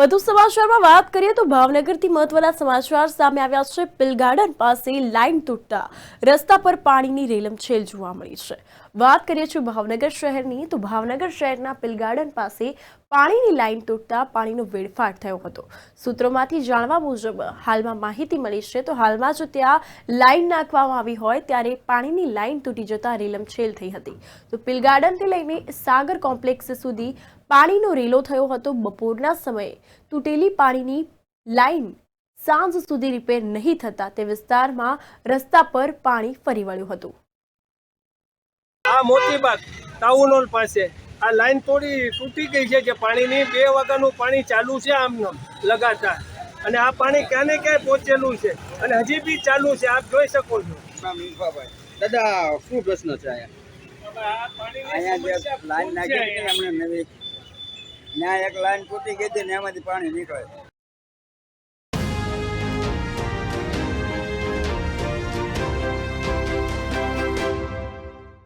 વધુ સમાચારમાં વાત કરીએ તો ભાવનગરથી મહત્વના સમાચાર સામે આવ્યા છે. પિલ ગાર્ડન પાસે લાઇન તૂટતા રસ્તા પર પાણીની રેલમછેલ જોવા મળી છે. વાત કરીએ છીએ ભાવનગર શહેરની તો ભાવનગર શહેરના પિલ ગાર્ડન પાસે પાણીની લાઇન તૂટતા પાણીનો વેડફાટ થયો હતો. સૂત્રોમાંથી જાણવા મુજબ હાલમાં માહિતી મળી છે તો હાલમાં જો ત્યાં લાઇન નાખવામાં આવી હોય ત્યારે પાણીની લાઇન તૂટી જતા રેલમછેલ થઈ હતી. તો પિલ ગાર્ડનથી લઈને સાગર કોમ્પ્લેક્સ સુધી પાણીનો રેલો થયો હતો. બપોરના સમયે તૂટેલી પાણીની લાઇન સાંજ સુધી રિપેર નહીં થતા તે વિસ્તારમાં રસ્તા પર પાણી ફરી વળ્યું હતું. આ મોતીબાગ ટાઉન હોલ પાસે. આ લાઈન થોડી તૂટી ગઈ છે જે પાણીની બે વાગ્યાનું પાણી ચાલુ છે આમનો લગાતાર. અને આ પાણી ક્યાં ને ક્યાંય પહોંચેલું છે અને હજી બી ચાલુ છે આપ જોઈ શકો છો. દાદા શું પ્રશ્ન છે અહીંયા? પાણીની જે લાઈન નાખી અમને નવી ત્યાં એક લાઈન તૂટી ગઈ હતી ને એમાંથી પાણી નીકળે.